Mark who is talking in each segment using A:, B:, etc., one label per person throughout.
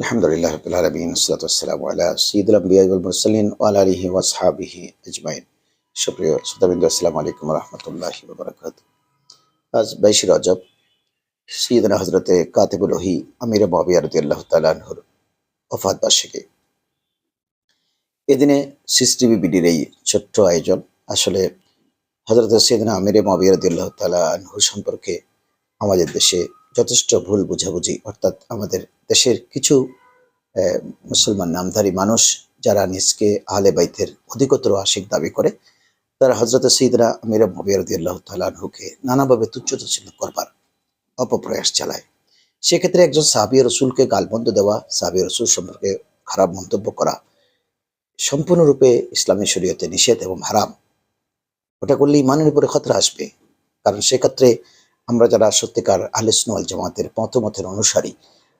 A: আলহামদুলিল্লাহ রবিল আলমিন সালাতাম আল্লাহ সঈদুল আলিহি ওয়াসহাবিহি আজমাইন। সুপ্রিয় আসসালামু আলাইকুম আজ রজব সঈদনা হজরতে ওহি, আমির আল্লাহ ওফাত বার্ষিকী। এদিনে সিসটিভি বিডির এই ছোট্ট আয়োজন আসলে হজরত সৈয়দনা আমির মহাবিয়া রদি আল্লাহ তালাহু সম্পর্কে আমাদের দেশে যথেষ্ট ভুল বুঝাবুঝি, অর্থাৎ আমাদের দেশের কিছু মুসলমান নামধারী মানুষ যারা নিজকে আহলে বাইতের অধিকতর আশিক দাবি করে, তারা হজরত সঈদরা আমির মবিয়ারদিয়াল্লাহ তালাহুকে নানাভাবে তুচ্ছতাচ্ছিন্ন করবার অপপ্রয়াস চালায়। সেক্ষেত্রে একজন সাবিয়া রসুলকে গালবন্ধ দেওয়া সাবিয়া রসুল সম্পর্কে খারাপ মন্তব্য করা, সম্পূর্ণরূপে ইসলামী শরীয়তে নিষেধ এবং হারাম, ওটা করলে ইমানের উপরে খতরা আসবে। কারণ সেক্ষেত্রে আমরা যারা সত্যিকার আহলেসনুয়াল জামাতের মতমতের অনুসারী,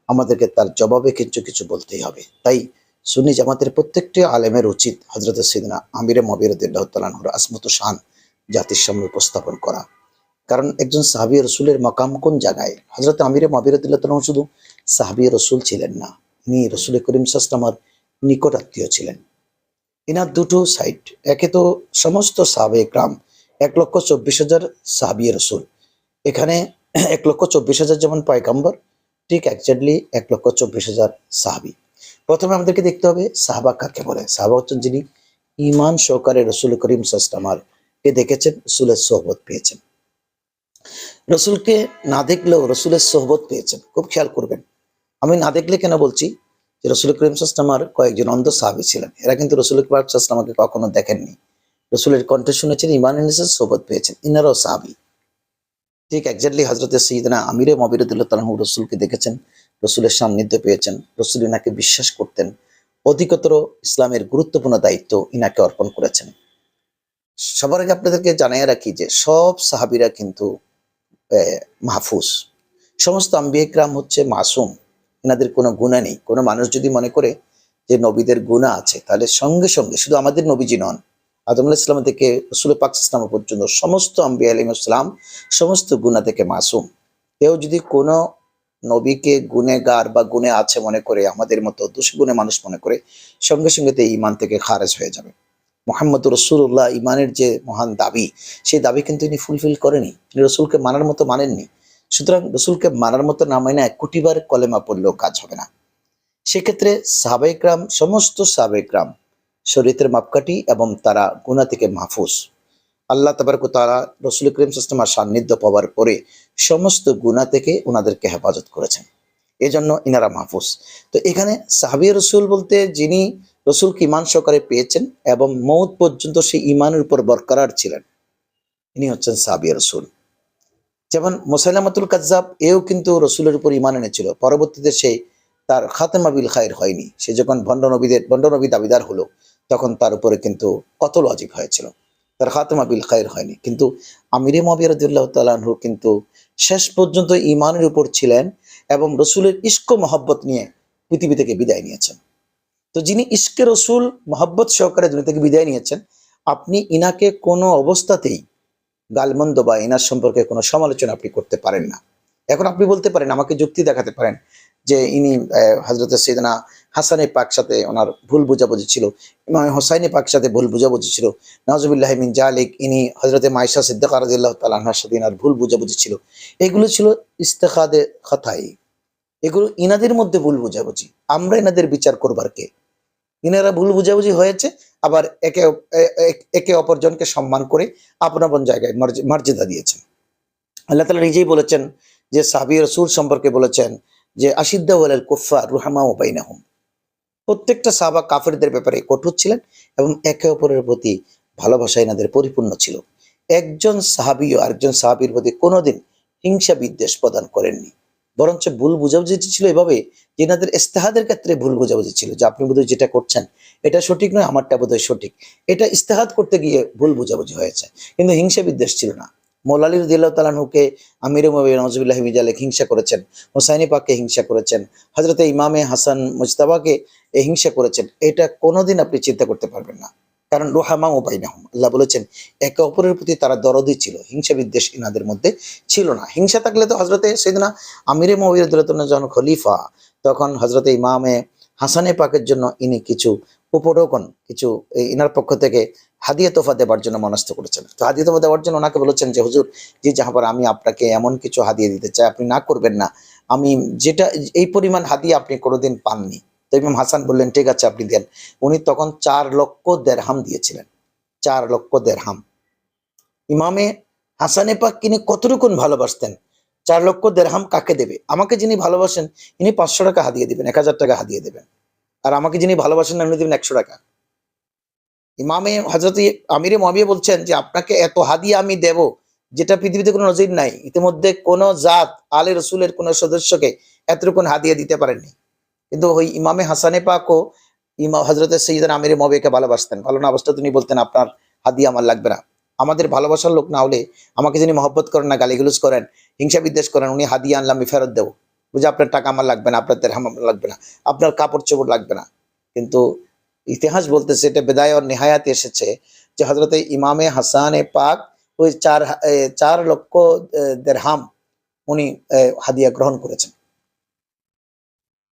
A: আমাদেরকে তার জবাবে কিছু কিছু বলতেই হবে। তাই সুন্নি জামাতের প্রত্যেকটি আলেমের উচিত হজরত সিদিনা আমিরে মবিরদুল্লাহ তালানহুর আসমত শান জাতির সামনে উপস্থাপন করা। কারণ একজন সাহাবি রসুলের মকাম কোন জায়গায়? হজরত আমিরে মবিরদুল্লাহ তালাহ শুধু সাহাবি রসুল ছিলেন না ইনি রসুল করিম সাস্তামার নিকট আত্মীয় ছিলেন। এনার দুটো সাইড একে তো সমস্ত সাহাবে গ্রাম এক লক্ষ চব্বিশ হাজার সাহাবি রসুল এখানে এক লক্ষ চব্বিশ হাজার যেমন পয়গাম্বর, ঠিক একজাক্টলি এক লক্ষ চব্বিশ হাজার সাহাবি। প্রথমে আমাদেরকে দেখতে হবে সাহাবা কাকে বলে। সাহাবা হচ্ছেন যিনি ইমান সহকারে রসুল করিম সাস্তামার কে দেখেছেন, রসুলের সোহবত পেয়েছেন। রসুলকে না দেখলেও রসুলের সোহবত পেয়েছেন, খুব খেয়াল করবেন। আমি না দেখলে কেন বলছি যে রসুল করিম সাস্তামার কয়েকজন অন্ধ সাহাবি ছিলেন? এরা কিন্তু রসুল করিম সাস্তামাকে কখনো দেখেননি। রসুলের কণ্ঠে শুনেছেন ইমান এনেছেন, সোহবত পেয়েছেন। ইনারাও সাহাবি। ঠিক একজাক্টলি হজরত সঈদনা আমিরে মবিরদুল্লাহ তালাহু রসুলকে দেখেছেন, রসুলের সান্নিধ্য পেয়েছেন, রসুল ইনাকে বিশ্বাস করতেন, অধিকতর ইসলামের গুরুত্বপূর্ণ দায়িত্ব ইনাকে অর্পণ করেছেন। সবার আগে আপনাদেরকে জানাই রাখি যে সব সাহাবিরা কিন্তু মাহফুজ। সমস্ত আম্বিয়াকরাম হচ্ছে মাসুম এনাদের কোনো গুণা নেই। কোনো মানুষ যদি মনে করে যে নবীদের গুণা আছে, তাহলে সঙ্গে সঙ্গে, শুধু আমাদের নবীজি নন আদম ইসলাম থেকে রসুল পাক ইসলাম পর্যন্ত সমস্ত আম্বিয়া আলিম ইসলাম সমস্ত গুণা থেকে মাসুম। কেউ যদি কোনো নবীকে গুণেগার বা গুণে আছে মনে করে, আমাদের মতো দুষ্গুণে মানুষ মনে করে, সঙ্গে সঙ্গে তো ইমান থেকে খারেজ হয়ে যাবে। মোহাম্মদ রসুল্লাহ ইমানের যে মহান দাবি, সেই দাবি কিন্তু ইনি ফুলফিল করেনি। তিনি রসুলকে মানার মতো মানেননি। সুতরাং রসুলকে মানার মতো না মানে এক কোটিবার কলেমা পড়লেও কাজ হবে না। সেক্ষেত্রে সাবেকরাম সমস্ত সাবেকরাম শরীয়তের মাপকাঠি এবং তারা গুণা থেকে মাহফুজ। আল্লাহ তাবারক তারা রসুল করিম সাস্টমার সান্নিধ্য পাওয়ার পরে সমস্ত গুণা থেকে ওনাদেরকে হেফাজত করেছেন। এজন্য ইনারা মাহফুজ। তো এখানে সাহাবি রসুল বলতে যিনি রসুলকে ইমান সহকারে পেয়েছেন এবং মৌত পর্যন্ত সেই ইমানের উপর বরকরার ছিলেন, ইনি হচ্ছেন সাহাবিয়া রসুল। যেমন মোসাইলামাতুল কাজ্জাব, এও কিন্তু রসুলের উপর ইমান এনেছিল। পরবর্তীতে সে তার খাতেমা বিল খায়ের হয়নি। সে যখন ভণ্ড নবীদের দাবিদার হলো তখন তার উপরে কিন্তু কতল অজিব হয়েছিল। তার খাতেমা বিল খায়ের হয়নি। কিন্তু আমিরে মবিরদুল্লাহ তালাহু কিন্তু শেষ পর্যন্ত ইমানের উপর ছিলেন এবং রসুলের ইস্ক মহব্বত নিয়ে পৃথিবী থেকে বিদায় নিয়েছেন। তো যিনি ইস্কে রসুল মহব্বত সহকারে দুনিয়া থেকে বিদায় নিয়েছেন, আপনি ইনাকে কোনো অবস্থাতেই গালমন্দ বা ইনার সম্পর্কে কোনো সমালোচনা আপনি করতে পারেন না। এখন আপনি বলতে পারেন, আমাকে যুক্তি দেখাতে পারেন যে ইনি হজরত সৈদনা হাসানে পাক সাথে ওনার ভুল বুঝাবুঝি ছিল। ইমাম হোসাইনে পাক সাথে ভুল বুঝাবুঝি ছিল। নজবুল্লাহ মিন জালিক, ইনি হজরতে মাইশা সিদ্দিক রাদিল্লাহ তালাহার সাথে ইনার ভুল বুঝাবুঝি ছিল। এগুলো ছিল ইস্তেখাদে কথাই এগুলো ইনাদের মধ্যে ভুল বুঝাবুঝি। আমরা এনাদের বিচার করবার কে? ইনারা ভুল বুঝাবুঝি হয়েছে, আবার একে একে অপরজনকে সম্মান করে আপন আপন জায়গায় মর্য- মর্যাদা দিয়েছেন। আল্লাহ তালা নিজেই বলেছেন যে সাহাবি রসুল সম্পর্কে বলেছেন যে আশিদ্দা ওয়ালাল কুফা রুহামা ও বাইনাহুম। প্রত্যেকটা সাহাবা কাফেরদের ব্যাপারে কঠোর ছিলেন এবং একে অপরের প্রতি ভালোবাসা এনাদের পরিপূর্ণ ছিল। একজন সাহাবিও আরেকজন সাহাবির প্রতি কোনোদিন হিংসা বিদ্বেষ প্রদান করেননি। বরঞ্চ ভুল বুঝাবুঝি ছিল এভাবে যে এনাদের ইস্তেহাদের ক্ষেত্রে ভুল বুঝাবুঝি ছিল যে আপনি বোধহয় যেটা করছেন, এটা সঠিক নয়, আমারটা বোধহয় সঠিক। এটা ইস্তেহাদ করতে গিয়ে ভুল বুঝাবুঝি হয়েছে। কিন্তু হিংসা বিদ্বেষ ছিল না। মৌলালী রদিল্লাহ তালাহুকে আমির নজবুল্লাহ মিজালেক হিংসা করেছেন। হোসাইনি পাককে হিংসা করেছেন। হজরতে ইমামে হাসান মুজতাবাকে এ হিংসা করেছেন। এটা কোনোদিন আপনি চিন্তা করতে পারবেন না। কারণ রোহামা ও বাইনাহুম। আল্লাহ বলেছেন, একে অপরের প্রতি তারা দরদি ছিল। হিংসা বিদ্বেষ ইনাদের মধ্যে ছিল না। হিংসা থাকলে তো হজরতে সেদিনা আমিরে মহিরদুল্লাহ যখন খলিফা। তখন হজরতে ইমামে হাসানে পাকের জন্য ইনি কিছু উপটোকন কিছু ইনার পক্ষ থেকে হাদিয়া তোফা দেওয়ার জন্য মনস্থ করেছেন। তো হাদিয়া তোফা দেওয়ার জন্য ওনাকে বলেছেন যে, হুজুর, জি জাহাবার আমি আপনাকে এমন কিছু হাদিয়া দিতে চাই, আপনি না করবেন না। আমি যেটা, এই পরিমাণ হাদিয়া আপনি কোনোদিন পাননি। তো ইমাম হাসান বললেন, ঠিক আছে, আপনি দেন। উনি তখন চার লক্ষ দেড়হাম দিয়েছিলেন। চার লক্ষ দেড়হাম। ইমামে হাসানে পাক তিনি কতটুকুন ভালোবাসতেন? চার লক্ষ দেড়হাম কাকে দেবে? আমাকে যিনি ভালোবাসেন, ইনি পাঁচশো টাকা হাদিয়ে দেবেন, এক হাজার টাকা হাদিয়ে দেবেন। আর আমাকে যিনি ভালোবাসেন না, উনি দেবেন একশো টাকা। ইমামে হজরত আমিরে মহাবিয়া বলছেন যে, আপনাকে এত হাদিয়া আমি দেব, যেটা পৃথিবীতে কোনো নজির নাই। ইতিমধ্যে কোনো জাত, আলে রসুলের কোনো সদস্যকে এতটুকুন হাদিয়া দিতে পারেননি। কিন্তু ওই ইমামে হাসানে পাকও ইমা হজরত সৈয়দান আমিরে মহাবিয়াকে ভালোবাসতেন। ভালো না অবস্থা তিনি বলতেন, আপনার হাদিয়া আমার লাগবে না। আমাদের ভালোবাসার লোক না হলে আমাকে যিনি মহব্বত করেন না, গালিগুলুজ করেন, হিংসা বিদ্বেষ করেন, উনি হাদিয়া আনলাম আমি ফেরত দেবো। বুঝে আপনার টাকা আমার লাগবে না, আপনার আমার লাগবে না, আপনার কাপড় চোপড় লাগবে না। কিন্তু ইতিহাস বলতেছে এটা বেদায় আর নেহায়াতে এসেছে যে হজরত ইমামে হাসানে পাক ওই চার চার লক্ষ দেড়হাম উনি হাদিয়া গ্রহণ করেছেন।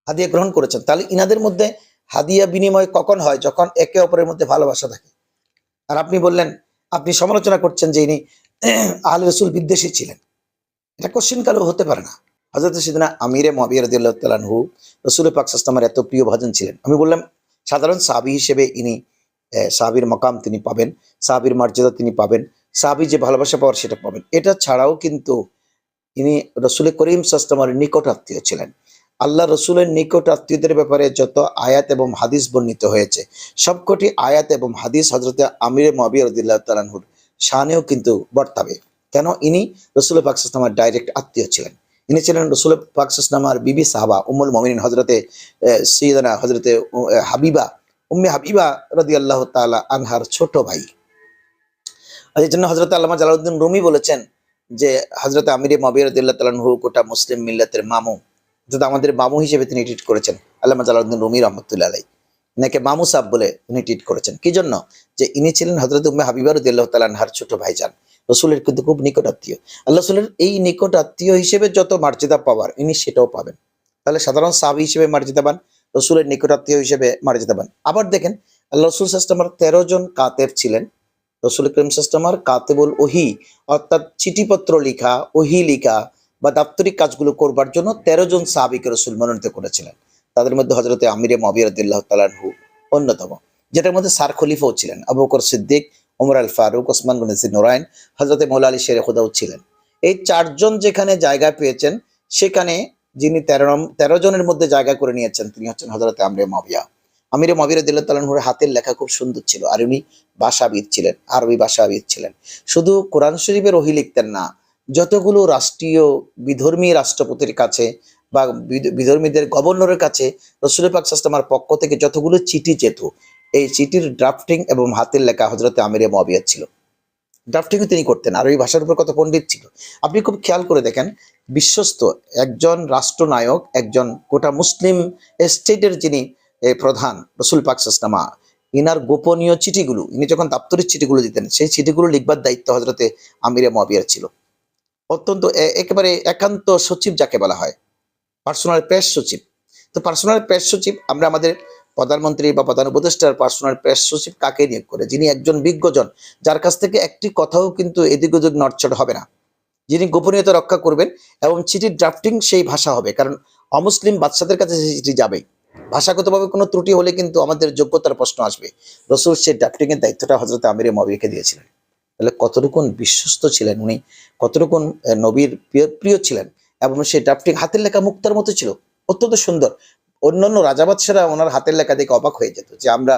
A: হাদিয়া গ্রহণ করেছেন। তাহলে ইনাদের মধ্যে হাদিয়া বিনিময় কখন হয়? যখন একে অপরের মধ্যে ভালোবাসা থাকে। আর আপনি বললেন, আপনি সমালোচনা করছেন যে ইনি আল রসুল বিদ্বেষী ছিলেন। এটা কোশ্চিন কালেও হতে পারে না। হজরত সিদিনা আমিরে মহাবির রদিয়াল্লাহু রসুল পাক সাস্তামার এত প্রিয় ভাজন ছিলেন। আমি বললাম, সাধারণ সাহাবি হিসেবে ইনি সাহাবির মকাম তিনি পাবেন, সাহাবির মর্যাদা তিনি পাবেন, সাহাবি যে ভালোবাসা পাওয়ার সেটা পাবেন। এটা ছাড়াও কিন্তু ইনি রসুল করিম সাস্তামার নিকট আত্মীয় ছিলেন। আল্লাহ রসুলের নিকট আত্মীয়দের ব্যাপারে যত আয়াত এবং হাদিস বর্ণিত হয়েছে, সবকটি আয়াত এবং হাদিস হজরত আমিরে মহাবির রদিল্লাহ তালানহুর শানেও কিন্তু বর্তাবে। কেন? ইনি রসুল পাকসাস্তামার ডাইরেক্ট আত্মীয় ছিলেন। ইনি ছিলেন রসুল পাকসাস্তামার বিবি সাহাবা উম্মুল মমিন হজরতে সৈয়দনা হজরতে হাবিবা, উম্মে হাবিবা রদি আল্লাহ তালা আনহার ছোট ভাই। এই জন্য হজরত আল্লামা জালাউদ্দিন রুমি বলেছেন যে হজরত আমির মবির রদিল্লাহ তালানহু গোটা মুসলিম মিল্লাতের মামু অর্থাৎ আমাদের মামু হিসেবে তিনি ট্রিট করেছেন, আল্লামা জালাউদ্দিন রুমি রহমতুল্লাহ আলাই এনাকে মামু সাহ বলে উনি ট্রিট করেছেন। কি জন্য? যে, ইনি ছিলেন হজরত উম্মে হাবিবা রদিল্লাহ তালানহার ছোট ভাইজান। রসুলের কিন্তু খুব নিকট আত্মীয়। আল্লাহ রসুলের এই নিকট আত্মীয় হিসেবে যত মর্যাদা পাওয়ার, ইনি সেটাও পাবেন। তাহলে সাধারণ সাহাবি হিসেবে মর্যাদা পান রসুলের নিকট আত্মীয় হিসেবে মর্যাদা পান আবার দেখেন আল্লাহ রসুল সাস্টামার তেরো জন কাতেব ছিলেন। রসুল করিম সাস্টামার কাতেবুল ওহি, অর্থাৎ চিঠিপত্র লেখা, ওহি লিখা বা দাপ্তরিক কাজগুলো করবার জন্য তেরো জন সাহাবিকে রসুল মনোনীত করেছিলেন। তাদের মধ্যে হজরতে আমিরে মবিরদুল্লাহ তালানহু অন্যতম, যেটার মধ্যে সার খলিফাও ছিলেন, আবু বকর সিদ্দিক ওমর আল ফারুক, ওসমান গনিসির নোরায়ন হজরতে মৌলা আলী শের খুদাও ছিলেন। এই চারজন যেখানে জায়গা পেয়েছেন, সেখানে যিনি তেরো তেরো জনের মধ্যে জায়গা করে নিয়েছেন, তিনি হচ্ছেন হজরতে আমরে মাবিয়া। আমিরে মাবির দিল্লাহ তালানহুর হাতের লেখা খুব সুন্দর ছিল আর উনি ভাষাবিদ ছিলেন, আরবি ভাষাবিদ ছিলেন। শুধু কোরআন শরীফের ওহি লিখতেন না, যতগুলো রাষ্ট্রীয় বিধর্মী রাষ্ট্রপতির কাছে বা বিধ- বিধর্মীদের গভর্নরের কাছে রসুল পাক সাস্তামার পক্ষ থেকে যতগুলো চিঠি যেত এই চিঠির ড্রাফটিং এবং হাতের লেখা হজরতে আমিরে মবিয়া ছিল। ড্রাফটিংও তিনি করতেন, আর ওই ভাষার উপর কত পণ্ডিত ছিল। আপনি খুব খেয়াল করে দেখেন, বিশ্বস্ত একজন রাষ্ট্রনায়ক, একজন গোটা মুসলিম স্টেটের যিনি প্রধান, রসুল পাক সাসনামা ইনার গোপনীয় চিঠিগুলো, ইনি যখন দাপ্তরিক চিঠিগুলো দিতেন, সেই চিঠিগুলো লিখবার দায়িত্ব হজরতে আমিরে মবিয়ার ছিল। অত্যন্ত একেবারে একান্ত সচিব যাকে বলা হয় পার্সোনাল প্রেস সচিব। তো পার্সোনাল প্রেস সচিব, আমরা আমাদের প্রধানমন্ত্রী বা প্রধান উপদেষ্টার পার্সোনাল প্রেস সচিব কাকে নিয়োগ করে? যিনি একজন বিজ্ঞজন, যার কাছ থেকে একটি কথাও কিন্তু এদিক ওদিক নড়চড় হবে না। যিনি গোপনীয়তা রক্ষা করবেন এবং চিঠির ড্রাফটিং সেই ভাষা হবে, কারণ অমুসলিম বাচ্চাদের কাছে সেই চিঠি যাবেই। ভাষাগতভাবে কোনো ত্রুটি হলে কিন্তু আমাদের যোগ্যতার প্রশ্ন আসবে। রসুল সেই ড্রাফটিং এর দায়িত্বটা হজরত আমিরে মবিকে দিয়েছিলেন। তাহলে কতটুকুন বিশ্বস্ত ছিলেন উনি? কতটুকুন নবীর প্রিয় ছিলেন? এবং সেই ড্রাফটিং হাতের লেখা মুক্তার মতো ছিল? অত্যন্ত সুন্দর। অন্যান্য রাজাবাদশারা ওনার হাতের লেখা দেখে অবাক হয়ে যেত যে আমরা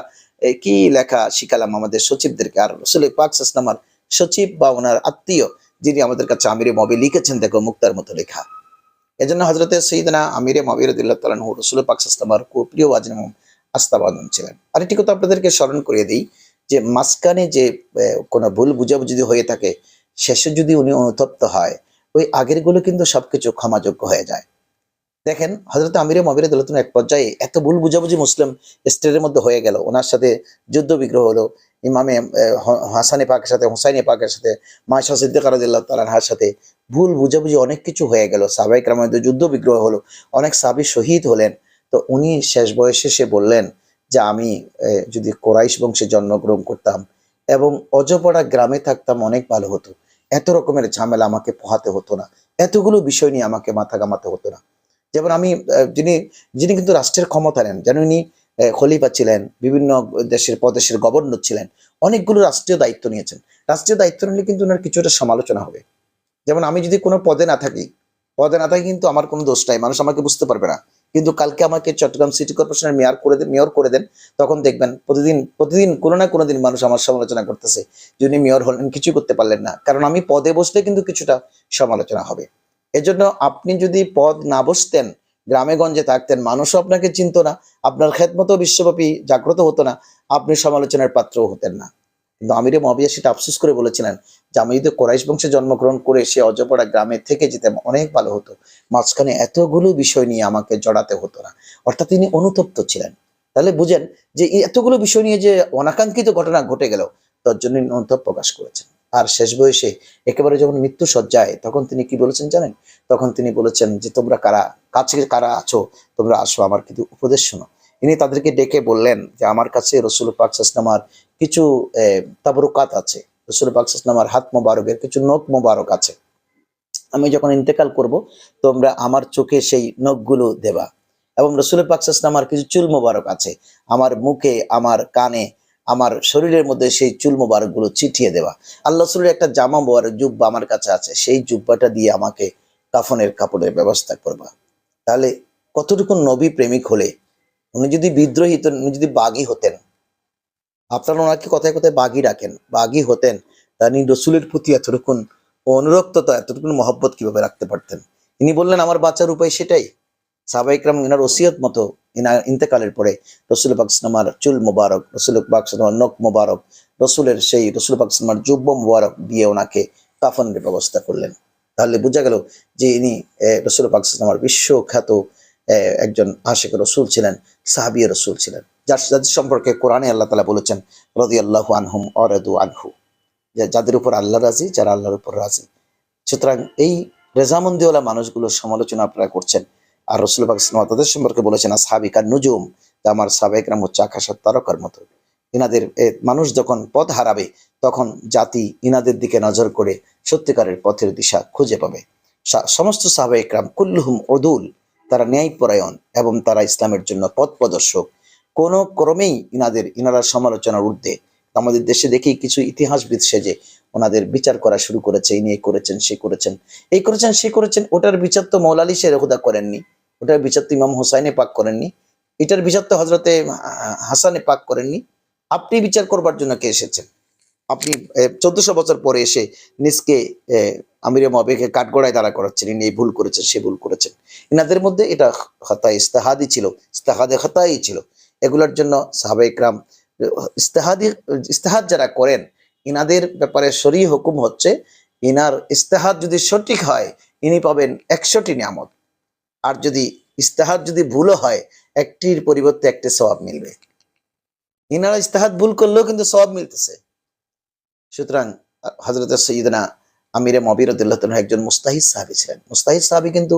A: কি লেখা শিখালাম আমাদের সচিবদেরকে? আর রসুল পাক সাসনামার সচিব বা ওনার আত্মীয় যিনি আমাদের কাছে আমিরে মবি লিখেছেন, দেখো মুক্তার মতো লেখা। এজন্য হজরতে সঈদনা আমিরে মবিরদুল্লাহ তালান রসুল পাক সাসনামার প্রিয় এবং আস্থাবাদন ছিলেন। আরেকটি কথা আপনাদেরকে স্মরণ করিয়ে দিই যে মাঝখানে যে কোনো ভুল বুঝাবুঝি যদি হয়ে থাকে, শেষে যদি উনি অনুতপ্ত হয়, ওই আগেরগুলো কিন্তু সবকিছু ক্ষমাযোগ্য হয়ে যায়। দেখেন হজরত আমিরে মবির দৌলতুন এক পর্যায়ে এত ভুল বুঝাবুঝি মুসলিম স্টেটের মধ্যে হয়ে গেল। ওনার সাথে যুদ্ধ বিগ্রহ হলো। ইমামে হাসানে পাকের সাথে, হোসাইনে পাকের সাথে মাসা সিদ্দিক রাদিল্লাহ তালানহার সাথে ভুল বুঝাবুঝি অনেক কিছু হয়ে গেল। সাবাইক মধ্যে যুদ্ধ বিগ্রহ হলো। অনেক সাবি শহীদ হলেন। তো উনি শেষ বয়সে সে বললেন যে, আমি যদি কোরাইশ বংশে জন্মগ্রহণ করতাম এবং অজপড়া গ্রামে থাকতাম, অনেক ভালো হতো। এত রকমের ঝামেলা আমাকে পোহাতে হতো না। এতগুলো বিষয় নিয়ে আমাকে মাথা ঘামাতে হতো না। যেমন আমি যিনি যিনি কিন্তু রাষ্ট্রের ক্ষমতা নেন, যেন উনি খলিফা ছিলেন, বিভিন্ন দেশের প্রদেশের গভর্নর ছিলেন, অনেকগুলো রাষ্ট্রীয় দায়িত্ব নিয়েছেন। রাষ্ট্রীয় দায়িত্ব নিলে কিন্তু ওনার কিছুটা সমালোচনা হবে। যেমন আমি যদি কোনো পদে না থাকি, পদে না থাকি কিন্তু আমার কোনো দোষ নাই, মানুষ আমাকে বুঝতে পারবে না। কিন্তু কালকে আমাকে চট্টগ্রাম সিটি কর্পোরেশনের মেয়র করে দেন মেয়র করে দেন, তখন দেখবেন প্রতিদিন প্রতিদিন কোনো না কোনো দিন মানুষ আমার সমালোচনা করতেছে যিনি মেয়র হলেন কিছু করতে পারলেন না। কারণ আমি পদে বসলে কিন্তু কিছুটা সমালোচনা হবে। এজন্য আপনি যদি পদ না বসতেন, গ্রামে গঞ্জে থাকতেন, মানুষও আপনাকে চিনত না, আপনার খেদমতো বিশ্বব্যাপী জাগ্রত হতো না, আপনি সমালোচনার পাত্রও হতেন না। কিন্তু আমিরে মহাবিয়া সেটা আফসোস করে বলেছিলেন যে, আমি যদি কোরাইশ বংশে জন্মগ্রহণ করে সে অজপড়া গ্রামে থেকে যেতাম, অনেক ভালো হতো। মাঝখানে এতগুলো বিষয় নিয়ে আমাকে জড়াতে হতো না। অর্থাৎ তিনি অনুতপ্ত ছিলেন। তাহলে বুঝেন যে এতগুলো বিষয় নিয়ে যে অনাকাঙ্ক্ষিত ঘটনা ঘটে গেল, তার জন্য অনুতাপ প্রকাশ করেছেন। আর শেষ বয়সে একেবারে যখন মৃত্যু সজ্জায় তখন তিনি কি বলেছেন জানেন? তখন তিনি বলেছেন যে, তোমরা কারা? কাছে কারা আছো? তোমরা আসো, আমার কিন্তু উপদেশ শোনো। ইনি তাদেরকে ডেকে বললেন যে, আমার কাছে রসুল পাকসাসনামার কিছু তাবরুকাত আছে। রসুল পাকসাসনামার হাত মোবারকের কিছু নখ মোবারক আছে। আমি যখন ইন্তেকাল করব, তোমরা আমার চোখে সেই নখগুলো দেবা। এবং রসুল পাকসাসনামার কিছু চুল মোবারক আছে। আমার মুখে, আমার কানে আমার শরীরের মধ্যে সেই চুল মোবারকগুলো চিঠিয়ে দেওয়া। আল্লাহ রসুলের একটা জামা মোবারক জুব্বা আমার কাছে আছে, সেই জুব্বাটা দিয়ে আমাকে কাফনের কাপড়ের ব্যবস্থা করবা। তাহলে কতটুকু নবী প্রেমিক হলে, উনি যদি বিদ্রোহী হতেন উনি যদি বাগী হতেন, আপনারা ওনাকে কথায় কথায় বাগী রাখেন, বাগী হতেন, তাহলে রসুলের প্রতি এতটুকুন অনুরক্ততা, এতটুকুন মহব্বত কীভাবে রাখতে পারতেন? ইনি বললেন, আমার বাঁচার উপায় সেটাই। সাবাইকরাম ইনার ওসিয়ত মতো ইনার ইন্তেকালের পরে রসুল পাকসনামার চুল মোবারক, রসুল পাকসনামার নখ মোবারক, রসুলের সেই রসুল পাকসনামার যুব্ব মোবারক দিয়ে ওনাকে কাফনের ব্যবস্থা করলেন। তাহলে বোঝা গেল যে ইনি রসুল পাকসনামার বিশ্বখ্যাত একজন আশেখ রসুল ছিলেন সাহাবিয়া রসুল ছিলেন, যার যাদের সম্পর্কে কোরআনে আল্লাহ তালা বলেছেন রদি আল্লাহ আনহুম অরদু আনহু। যাদের উপর আল্লাহ রাজি, যারা আল্লাহর উপর রাজি। সুতরাং এই রেজামন্দিওয়ালা মানুষগুলোর সমালোচনা আপনারা করছেন আর রসুল পাকিস্তান তাদের সম্পর্কে বলেছেন সাহাবিকার নুজুম আমার সাবেকরাম হচ্ছে আকাশের তারকার মতো। ইনাদের মানুষ যখন পথ হারাবে, তখন জাতি ইনাদের দিকে নজর করে সত্যিকারের পথের দিশা খুঁজে পাবে। সা- সমস্ত সাহাবেকরাম কুল্লুহুম অদুল তারা ন্যায়পরায়ণ এবং তারা ইসলামের জন্য পথ প্রদর্শক। কোনো ক্রমেই ইনাদের, ইনারা সমালোচনার ঊর্ধ্বে। আমাদের দেশে দেখি কিছু ইতিহাসবিদ সেজে ওনাদের বিচার করা শুরু করেছে ইনি করেছেন, সে করেছেন, এই করেছেন, সে করেছেন, ওটার বিচার তো মৌলালি শেরহুদা করেননি। ওটার বিচার তো ইমাম হোসাইনে পাক করেননি। এটার বিচার তো হজরতে হাসানে পাক করেননি। আপনি বিচার করবার জন্য কে এসেছেন? আপনি চোদ্দশো বছর পরে এসে নিজকে আমিরে মবেকে কাঠগড়ায় দাঁড়া করাচ্ছেন। ইনি এই ভুল করেছেন, সে ভুল করেছেন। এনাদের মধ্যে এটা হতা ইস্তেহাদি ছিল, ইস্তেহাদে হতাই ছিল। এগুলোর জন্য সাহাবাইকরাম ইস্তেহাদি, ইস্তেহাদ যারা করেন ইনাদের ব্যাপারে সরি হুকুম হচ্ছে ইনার ইস্তেহাদ যদি সঠিক হয়, ইনি পাবেন একশোটি নিয়ামত। আর যদি ইস্তেহাদ যদি ভুলও হয়, একটির পরিবর্তে একটি সবাব মিলবে। ইনারা ইস্তেহাদ ভুল করলেও কিন্তু সবাব মিলতেছে। সুতরাং হজরত সঈদনা আমিরে মবিরদুল্লাহ একজন মুস্তাহিদ সাহাবি ছিলেন। মুস্তাহিদ সাহাবি কিন্তু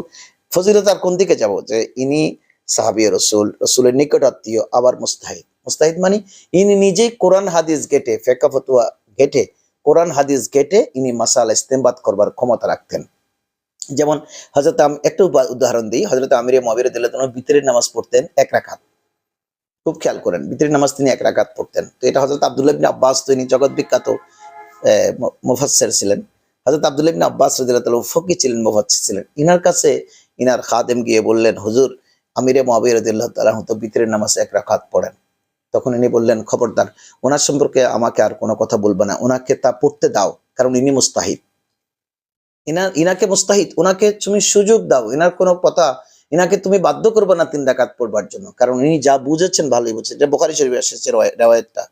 A: ফজিলত আর কোন দিকে যাব? যে ইনি সাহাবি রসুল, রসুলের নিকট আত্মীয়, আবার মুস্তাহিদ। মুস্তাহিদ মানে ইনি নিজেই কোরআন হাদিস গেটে ফেকা ফতুয়া গেটে, কোরআন হাদিস গেটে ইনি মাসাল ইস্তেমবাদ করবার ক্ষমতা রাখতেন। যেমন হজরত আম একটু উদাহরণ দিই। হজরত আমিরে মবিরদুল্লাহ বিতরের নামাজ পড়তেন এক রাখাত খুব খেয়াল করেন, বিতরের নামাজ তিনি এক রাকাত পড়তেন। তো এটা হজরত আবদুল্লাহ বিন আব্বাস, তিনি জগৎ বিখ্যাত মুফাসের ছিলেন। হজরত আব্দুল্লাহ বিন আব্বাস রাদিয়াল্লাহু ফকি ছিলেন, মুফাসসির ছিলেন। ইনার কাছে ইনার খাদেম গিয়ে বললেন, হুজুর, আমিরে মুয়াবিয়া রাদিয়াল্লাহু তাআলা তো বিতরের নামাজ এক রাকাত পড়েন। তখন ইনি বললেন, খবরদার, ওনার সম্পর্কে আমাকে আর কোনো কথা বলবে না। ওনাকে তা পড়তে দাও, কারণ ইনি মুস্তাহিদ। ইনা, ইনাকে মুস্তাহিদ ওনাকে তুমি সুযোগ দাও, ইনার কোনো কথা, ইনাকে তুমি বাধ্য করবে না তিন ডাকাত পড়বার জন্য। কারণ ইনি যা বুঝেছেন ভালোই বুঝেছেন। যে বোখারি শরীফে এসেছে রওয়া- রেওয়ায়েতটা।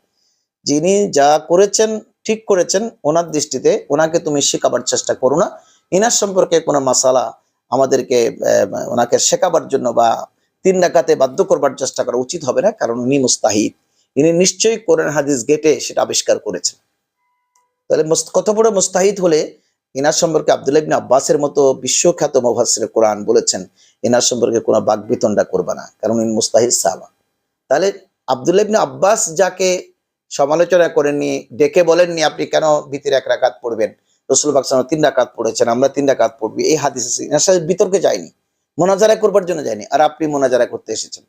A: যিনি যা করেছেন, ঠিক করেছেন, ওনার দৃষ্টিতে ওনাকে তুমি শেখাবার চেষ্টা করো না। ইনার সম্পর্কে কোনো মাসালা আমাদেরকে ওনাকে শেখাবার জন্য বা তিন ডাকাতে বাধ্য করবার চেষ্টা করা উচিত হবে না, কারণ উনি মুস্তাহিদ। ইনি নিশ্চয়ই কোরআন হাদিস গেটে সেটা আবিষ্কার করেছেন। তাহলে কত বড় মুস্তাহিদ হলে ইনার সম্পর্কে আব্দুল্লাহ ইবনে আব্বাসের মতো বিশ্বখ্যাত মুফাসসির কোরআন বলেছেন ইনার সম্পর্কে কোনো বাকবিতণ্ডা করবে না, কারণ ইনি মুস্তাহিদ সাহাবা। তাহলে আব্দুল্লাহ ইবনে আব্বাস যাকে সমালোচনা করেননি, ডেকে বলেননি, আপনি কেন ভিতরে এক রাকাত পড়বেন? রসুল বাকসাম তিন রাকাত পড়েছেন, আমরা তিন রাকাত পড়বি। এই হাদিস। ইনার সাথে বিতর্কে যায়নি, মোনাজারা করবার জন্য যায়নি, আর আপনি মোনাজারা করতে এসেছেন।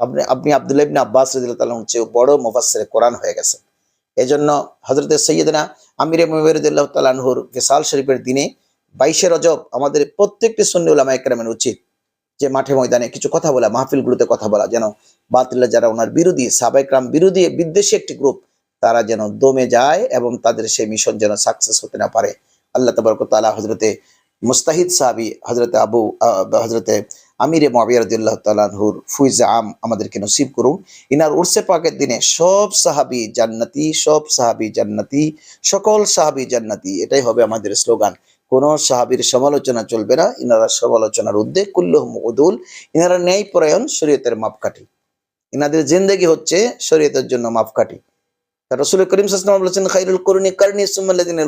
A: আপনি আপনি আব্দুল্লাহ ইবনে আব্বাস রাদিয়াল্লাহু তাআলার চেয়ে বড় মুফাসসির কোরআন হয়ে গেছেন এজন্য হযরত সৈয়দনা আমির মুবাররদিল্লাহ তালানহুর ফিসাল শরীফের দিনে বাইশে রজব আমাদের প্রত্যেকটি সুন্নি উলামা উচিত যে মাঠে ময়দানে কিছু কথা বলা, মাহফিলগুলোতে কথা বলা, যেন বাতিল্লা যারা ওনার বিরোধী সাবাইকরাম বিরোধী, বিদ্বেষী একটি গ্রুপ তারা যেন দমে যায় এবং তাদের সেই মিশন যেন সাকসেস হতে না পারে। আল্লাহ তবরক হজরতে মুস্তাহিদ সাহাবি হজরতে আবু হজরতে আমির মাবিয়ারদুল্লাহ তালানহুর ফুইজ আম আমাদেরকে নসিব করুন। ইনার উর্সে পাকের দিনে সব সাহাবি জান্নাতি, সব সাহাবি জান্নাতি, সকল সাহাবি জান্নাতি, এটাই হবে আমাদের স্লোগান। কোন সাহাবীর সমালোচনা চলবে না, ইনারা সমালোচনার উদ্যোগ কুল্লুহ উদুল, ইনারা ন্যায় পরায়ণ শরীয়তের মাপকাঠি। ইনাদের জিন্দেগি হচ্ছে শরীয়তের জন্য মাপকাঠি। রসুল করিম সাসলাম বলেছেন, খাইরুল করুনি কারণী সুম্মাল্লাদিন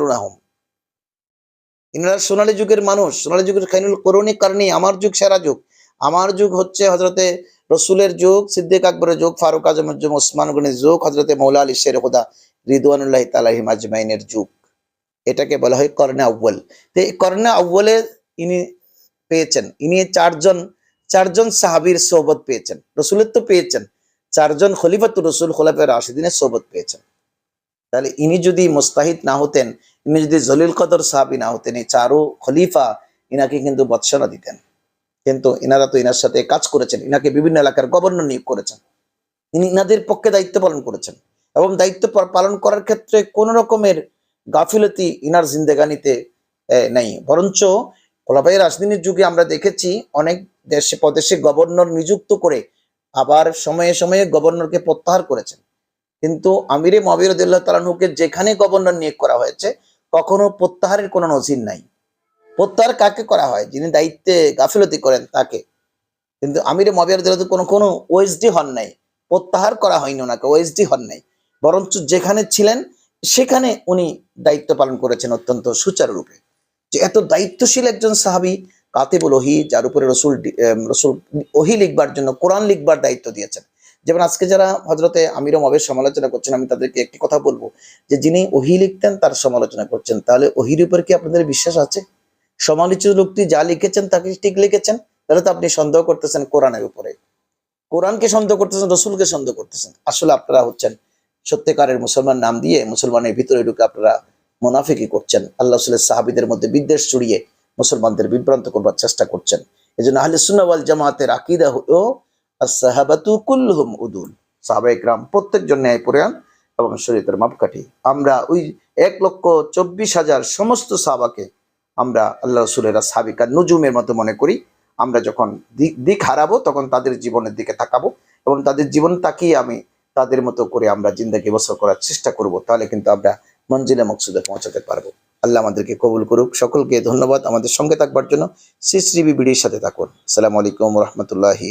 A: ইনারা সোনালী যুগের মানুষ, সোনালী যুগের খাইরুল করুনি কারণী আমার যুগ, সেরা যুগ। আমার যুগ হচ্ছে হজরতে রসুলের যুগ, সিদ্দিক আকবরের যুগ, ফারুক আজমের যুগ, ওসমান গনির যুগ হজরতে মৌলা আলী শের খুদা রিদওয়ানুল্লাহ তালাহিম আজমাইনের যুগ। এটাকে বলা হয় কর্ণে আউ্বল তো এই কর্ণে আউ্বলে ইনি পেয়েছেন, ইনি চারজন চারজন সাহাবীর সোহবত পেয়েছেন। রসুলের তো পেয়েছেন, চারজন খলিফাতুর রসুল খোলাফের রাশিদিনের সোহবত পেয়েছেন। তাহলে ইনি যদি মুস্তাহিদ না হতেন, ইনি যদি জলিল কদর সাহাবি না হতেন, এই চারো খলিফা ইনাকে কিন্তু বৎসনা দিতেন। কিন্তু ইনারা তো ইনার সাথে কাজ করেছেন, ইনাকে বিভিন্ন এলাকার গভর্নর নিয়োগ করেছেন। ইনি ইনাদের পক্ষে দায়িত্ব পালন করেছেন এবং দায়িত্ব পালন করার ক্ষেত্রে কোন রকমের গাফিলতি ইনার জিন্দেগানিতে নেই। বরঞ্চ খোলাফাই রাজধানীর যুগে আমরা দেখেছি অনেক দেশে প্রদেশে গভর্নর নিযুক্ত করে আবার সময়ে সময়ে গভর্নরকে প্রত্যাহার করেছেন। কিন্তু আমিরে মবিরদুল্লাহ তালানহুকে যেখানে গভর্নর নিয়োগ করা হয়েছে, কখনো প্রত্যাহারের কোনো নজির নাই। প্রত্যাহার কাকে করা হয়? যিনি দায়িত্বে গাফিলতি করেন তাকে। কিন্তু আমিরে মবিরদুল্লাহ কোনো কোনো ওএসডি হন নাই, প্রত্যাহার করা হয়নি ওনাকে ওএসডি হন নাই। বরঞ্চ যেখানে ছিলেন, সেখানে উনি দায়িত্ব পালন করেছেন অত্যন্ত সুচারুরূপে। যে এত দায়িত্বশীল একজন সাহাবী, কাতিবুল ওহি, যার উপরে রসুল রসুল ওহি লিখবার জন্য, কোরআন লিখবার দায়িত্ব দিয়েছেন। যেমন আজকে যারা হজরতে আমির মবের সমালোচনা করছেন, আমি তাদেরকে একটি কথা বলব। যে যিনি ওহি লিখতেন, তার সমালোচনা করছেন। তাহলে ওহির উপর কি আপনাদের বিশ্বাস আছে? সমালোচিত লোকটি যা লিখেছেন, তাকে ঠিক লিখেছেন, তাহলে তো আপনি সন্দেহ করতেছেন কোরআনের উপরে। কোরআনকে সন্দেহ করতেছেন, রসুলকে সন্দেহ করতেছেন। আসলে আপনারা হচ্ছেন সত্যিকারের মুসলমান নাম দিয়ে মুসলমানের ভিতরে ঢুকে আপনারা মোনাফিকি করছেন। আল্লাহ রসুলের সাহাবিদের মধ্যে বিদ্বেষ ছড়িয়ে মুসলমানদের বিভ্রান্ত করবার চেষ্টা করছেন। এই জন্য আহলে সুন্নাহ ওয়াল জামাতের আকিদা হলো সাহাবাতু উদুল। প্রত্যেকজন ন্যায় এবং মাপকাঠি। আমরা ওই এক লক্ষ চব্বিশ হাজার সমস্ত সাহাবাকে আমরা আল্লাহ রসুলের সাহাবিকা নুজুমের মতো মনে করি। আমরা যখন দিক দিক হারাবো, তখন তাদের জীবনের দিকে তাকাবো এবং তাদের জীবন তাকিয়ে আমি তাদের মতো করে আমরা জিন্দাকে বছর করার চেষ্টা করব, তাহলে কিন্তু আমরা মঞ্জিলে মকসুদে পৌঁছাতে পারব। আল্লাহ আমাদেরকে কবুল করুক। সকলকে ধন্যবাদ আমাদের সঙ্গে থাকবার জন্য। শ্রী বিবিডির সাথে থাকুন। আসসালামু আলাইকুম রহমতুল্লাহি